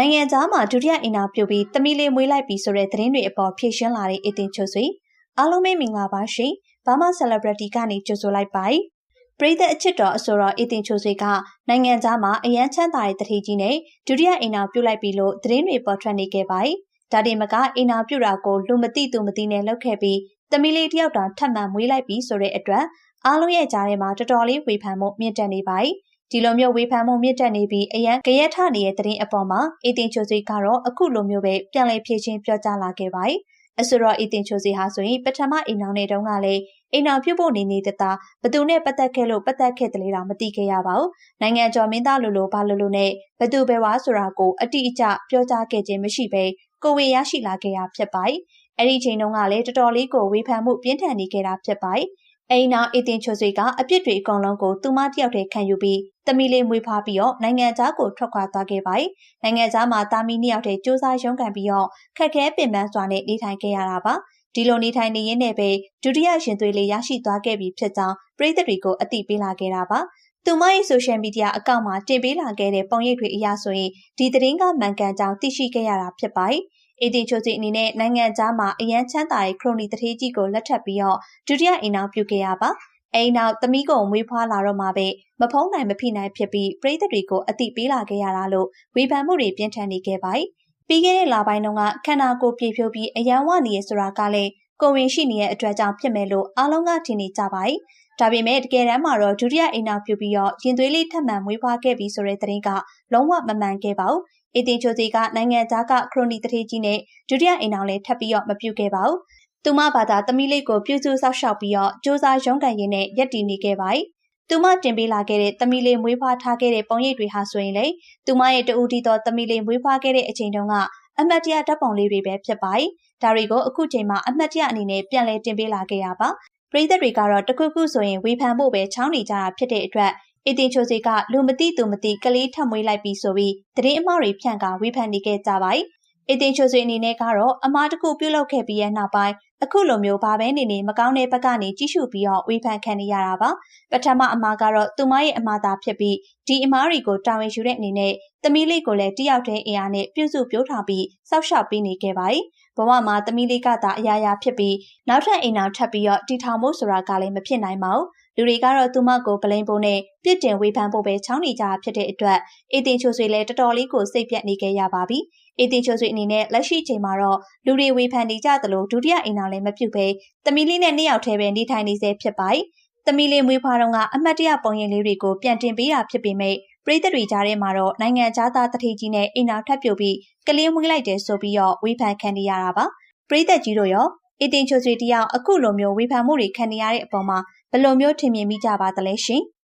နိုင်ငံသားမှာဒုတိယအင်တာပြုပြီးတမီလေးမွေးလိုက်ပြီဆိုတဲ့သတင်းတွေအပေါ်ဖြည့်ရှင်းလာတဲ့အတင်ချိုဆွေအားလုံးပဲမင်္ဂလာပါရှင်ဘာမ celebrity ကနေကြိုဆိုလိုက်ပါပရိသတ်အချစ်တော်အဆိုတော်အတင်ချိုဆွေကနိုင်ငံသားမှာအရန်ချမ်းသာတဲ့တတိကြီးနဲ့ဒုတိယအင်တာပြုလိုက်ပြီလို့သတင်းတွေပေါ်ထွက်နေခဲ့ပါတယ်ဒါတင်မကအင်တာပြုတာကိုလူမသိသူမသိနဲ့လုပ်ခဲ့ပြီးတမီလေးတယောက်တောင်ထပ်မံမွေးလိုက်ပြီဆိုတဲ့အတွက်အားလုံးရဲ့ကြားထဲမှာတော်တော်လေးဝေဖန်မှုမြင့်တက်နေပါတယ် ဒီလိုမျိုးဝေဖန်မှုမြင့်တက်နေပြီးအရန်ကြရက်ထနေတဲ့သတင်းအပေါ်မှာအတင်ချိုစီကတော့အခုလိုမျိုးပဲပြန်လည်ဖြည့်ချင်းပြောကြားလာခဲ့ပါတယ်။အဆိုတော့အတင်ချိုစီဟာဆိုရင်ပထမအိမ်အောင်တဲ့တုန်းကလည်းအိမ်အောင်ပြုတ်ဖို့နေနေတဲ့တာဘသူနဲ့ပတ်သက်ခဲ့လို့ပတ်သက်ခဲ့တယ်လေတော့မသိခဲ့ရပါဘူး။နိုင်ငံကျော်မင်းသားလိုလိုဘာလိုလိုနဲ့ဘသူပဲဝါဆိုတာကိုအတိအကျပြောကြားခဲ့ခြင်းမရှိဘဲကိုဝေရရှိလာခဲ့ရဖြစ်ပါတယ်။အဲ့ဒီချိန်တုန်းကလည်းတော်တော်လေးကိုဝေဖန်မှုပြင်းထန်နေခဲ့တာဖြစ်ပါတယ်။ အိမ်နာအတင်ချိုဆွေကအပြစ်တွေအကုန်လုံးကိုသူမတယောက်တည်းခံယူပြီးတမီလေးမွေးဖွားပြီးတော့နိုင်ငံသားကိုထွက်ခွာသွားခဲ့ပါတယ်။နိုင်ငံသားမှာတာမီနှစ်ယောက်တည်းစူးစမ်းရုန်းကန်ပြီးတော့ခက်ခဲပင်ပန်းစွာနဲ့နေထိုင်ခဲ့ရတာပါ။ဒီလိုနေထိုင်နေရင်းနဲ့ပဲဒုတိယရှင်သွေးလေးရရှိသွားခဲ့ပြီဖြစ်ကြောင်းပြည်သက်တွေကိုအသိပေးလာခဲ့တာပါ။သူမရဲ့ social media အကောင့်မှာတင်ပေးလာခဲ့တဲ့ပုံရိပ်တွေအရဆိုရင်ဒီသတင်းကမှန်ကန်ကြောင်းသိရှိခဲ့ရတာဖြစ်ပါတယ်။ အေဒီချိုစီအနေနဲ့နိုင်ငံသားမှာအရန်ချမ်းသာတဲ့ခရိုနီတထေးကြီးကိုလက်ထပ်ပြီးတော့ဒုတိယအိမ်နောက်ပြုခဲ့ရပါအိမ်နောက်သမီးကိုမွေးဖွားလာတော့မှပဲမဖုံးနိုင်မဖိနိုင်ဖြစ်ပြီးပြည်သက်တွေကိုအတိပေးလာခဲ့ရတာလို့ဝေဖန်မှုတွေပြင်းထန်နေခဲ့ပါတယ်ပြီးခဲ့တဲ့လပိုင်းတုန်းကခန္ဓာကိုယ်ပြေဖြိုးပြီးအယံဝနေရဆိုတာကလည်းကိုဝင်ရှိနေတဲ့အတွက်ကြောင့်ဖြစ်မယ်လို့အားလုံးကထင်နေကြပါတယ်။ဒါပေမဲ့တကယ်တမ်းမှာတော့ဒုတိယအိမ်နောက်ပြုပြီးတော့ရင်သွေးလေးထပ်မံမွေးဖွားခဲ့ပြီးဆိုတဲ့သတင်းကလုံးဝမမှန်ခဲ့ပါဘူး အီတင်ချိုစီကနိုင်ငံသားကခရိုနီတထေးကြီးနဲ့ဒုတိယအိမ်အောင်လည်းထပ်ပြီးတော့မပြုတ်ခဲ့ပါဘူး။သူမဘာသာသမီးလေးကိုပြုစုဆောက်ရှောက်ပြီးတော့စ조사ရုံးကန်ရင်းနဲ့ရက်တည်နေခဲ့ပါတယ်။သူမတင်ပေးလာခဲ့တဲ့သမီးလေးမွေးဖွားထားခဲ့တဲ့ပုံရိပ်တွေဟာဆိုရင်လေသူမရဲ့တူတီတော်သမီးလေးမွေးဖွားခဲ့တဲ့အချိန်တုန်းကအမတ်တရဓာတ်ပုံလေးတွေပဲဖြစ်ပါတယ်။ဒါတွေကိုအခုချိန်မှာအမတ်တရအနေနဲ့ပြန်လည်တင်ပေးလာခဲ့ရပါပရိသတ်တွေကတော့တခုခုဆိုရင်ဝေဖန်ဖို့ပဲချောင်းနေကြတာဖြစ်တဲ့အတွက် အီတင်ချိုစီကလူမသိသူမသိကလေးထပ်မွေးလိုက်ပြီးဆိုပြီးသတင်းအမှားတွေဖြန့်ကဝေဖန်နေခဲ့ကြပါတယ်။အီတင်ချိုစီအနေနဲ့ကတော့အမှားတစ်ခုပြုလုပ်ခဲ့ပြီးရဲ့နောက်ပိုင်း အခုလိုမျိုးဘာပဲနေနေမကောင်းတဲ့ဘက်ကနေကြီးစုပြီးတော့ဝေဖန်ခံနေရတာပါပထမအမှားကတော့သူမရဲ့အမှားသာဖြစ်ပြီးဒီအမှားတွေကိုတာဝန်ယူတဲ့အနေနဲ့သမီးလေးကိုလည်းတယောက်တည်းအင်အားနဲ့ပြုစုပြောထားပြီးစောက်ရှောက်ပေးနေခဲ့ပါတယ်ဘဝမှာသမီးလေးကသာအရာရာဖြစ်ပြီးနောက်ထပ်အိမ်အောင်ထပ်ပြီးတော့တီထောင်ဖို့ဆိုတာကလည်းမဖြစ်နိုင်ပါဘူးလူတွေကတော့သူမကိုပလိန်ဖို့နဲ့ပြစ်တင်ဝေဖန်ဖို့ပဲချောင်းနေကြဖြစ်တဲ့အတွက်အေတင်ချိုဆွေလည်းတော်တော်လေးကိုစိတ်ပြတ်နေခဲ့ရပါပြီအေတင်ချိုဆွေအနေနဲ့လက်ရှိချိန်မှာတော့လူတွေဝေဖန်နေကြသလိုဒုတိယအိမ်အောင်လည်းမပြုတ်ပဲသမီးလေးနဲ့နှစ်ယောက်တည်းပဲနေထိုင်နေစေဖြစ်ပါတယ်သမီးလေးမွေးဖွားတော့ကအမတ်တရပုံရင်လေးတွေကိုပြန်တင်ပေးတာဖြစ်ပေမဲ့ပြည်သက်တွေကြားထဲမှာတော့နိုင်ငံသားသားတတိကြီးနဲ့အိမ်နာထပ်ပြုတ်ပြီးကလေးမွေးလိုက်တယ်ဆိုပြီးတော့ဝေဖန်ခံနေရတာပါပြည်သက်ကြီးတို့ရောအတင်ချိုဆွေတယောက်အခုလိုမျိုးဝေဖန်မှုတွေခံနေရတဲ့အပေါ်မှာဘယ်လိုမျိုးထင်မြင်မိကြပါသလဲရှင်။